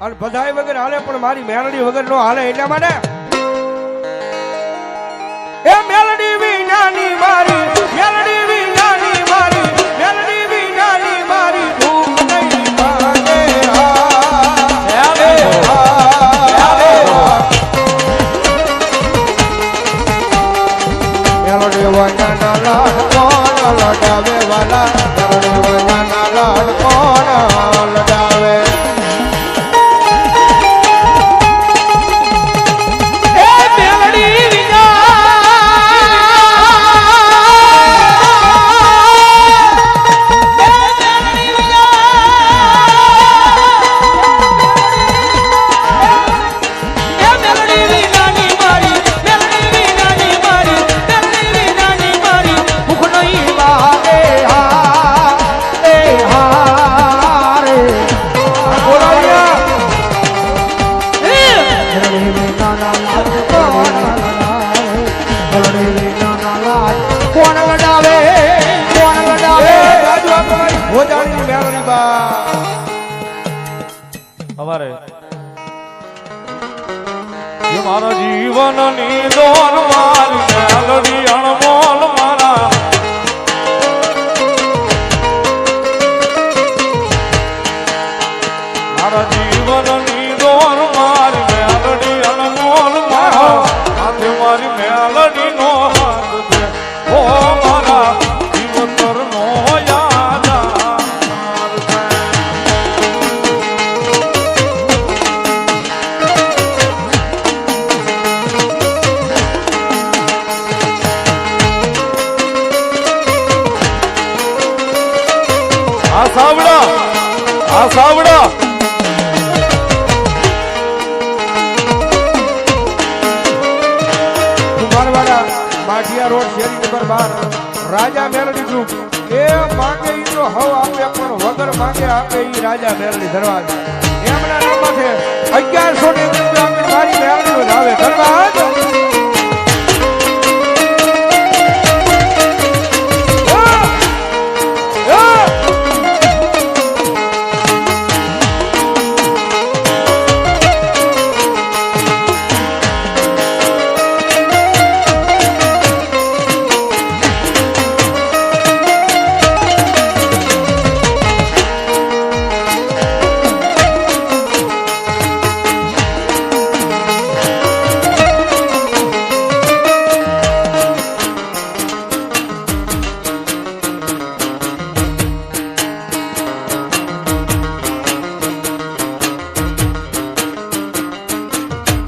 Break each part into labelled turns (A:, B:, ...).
A: અને બધાય વગર હાલે પણ મારી મેલડી વગર નો હાલે એટલા માટે એ મારા
B: જીવનની દોર મારી અણમોલ આ સાવડા
A: કુમારવાડા માઠિયા રોડ, શેરી નંબર બાર. રાજા મેલડી ગ્રુપ એ માંગે ઈ તો હવ આપે, પણ વગર માંગે આપે ઈ રાજા મેલડી દરવાજ. એમના નામ છે, અગિયારસો ની અંદર મારી મેલડી આવે. ધરવાજ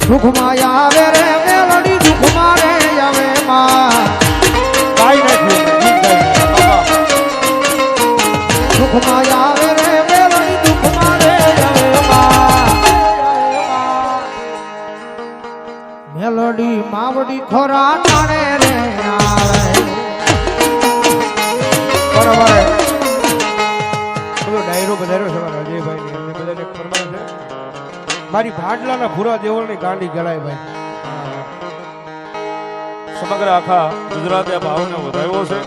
C: સુખમાં આવે રે, મેલડી દુઃખમાં રે, આવે માં. સુખમાં આવે રે, મેલડી દુઃખમાં રે, આવે માં. મેલડી, માવડી ખોરા ટાણે રે
A: મારી ભાડલાના ભૂરા દેવળની ગાંડી ગળાય ભાઈ.
B: સમગ્ર આખા ગુજરાતે ભાવને વધાવ્યો છે.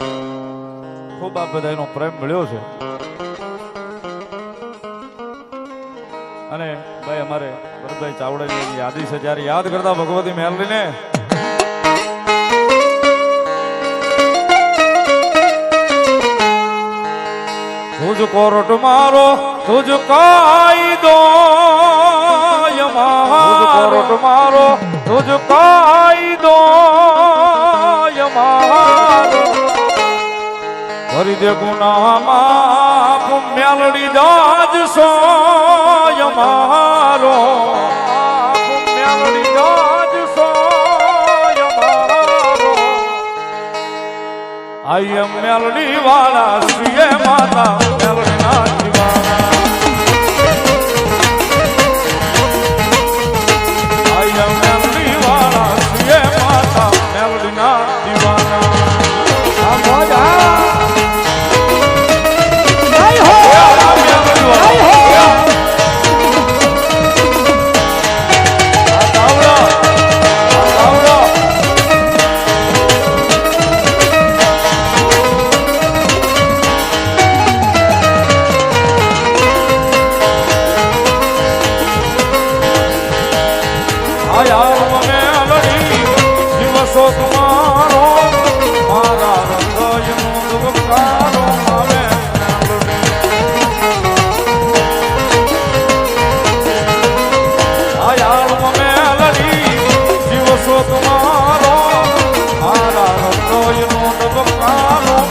B: ખૂબ આ બધાનો પ્રેમ મળ્યો છે. અને ભાઈ અમારે ભરતભાઈ ચાવડાની યાદી છે. જ્યારે યાદ કરતા ભગવતી મેલડીને તુજ કોરટ મારો, તુજ કાયદો કોરટ મારો તુજ કાયદો યમારો. કરી દે સો યમારો. પુમ્યાલડી જાજ સો એમ મેલડી વાળા શ્રીએ માતા મેલડી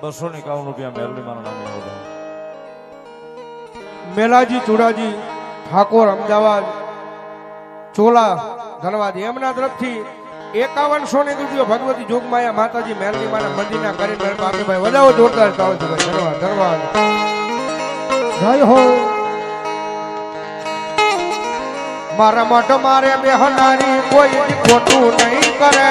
B: બસો ને એકાવન રૂપિયા મેલડી મારા નામે
A: મેલાજી, ચુડાજી, ઠાકોર, અમદાવાદ, ચોલા, ધનવાદ, એમના તરફથી એકાવનસો ની રૂપિયો ભગવતી જોગમાયા માતાજી મેલની માના મંદિરના કરી મેળ બાપે ભાઈ વધાવો જોરદાર ચાલો છે ભાઈ. ધન્યવાદ ધન્યવાદ.
C: જય હો.
A: મારા મઠ મારે બેહનારી કોઈ ખોટું નહીં કરે.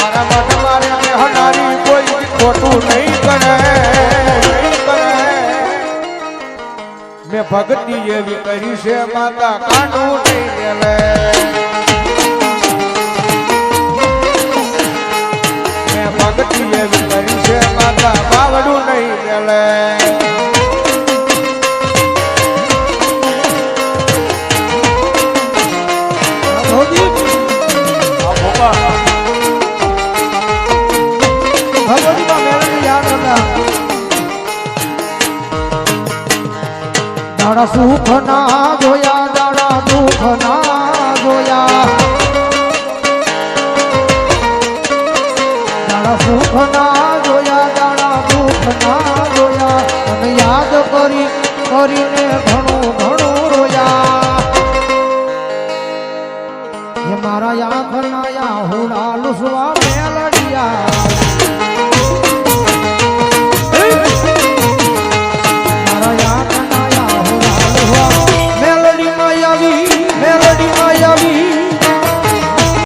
A: મારા મઠ મારે બેહનારી કોઈ ખોટું નહીં કરે. મેં ભક્તિ એવી કરી છે, માતા કાંડું નહીં લે મેં ભક્તિ એવી કરી છે, માતા બાવડું નહીં લે.
C: દાડા સુખ ના જોયા દાડા દુઃખ ના જોયા. દાડા સુખ ના જોયા દાડા દુઃખ ના જોયા. અને યાદ કરી, કરીને ઘણું ઘણું રોયા. એ મારા આંખ ના યા હુડા લુસવા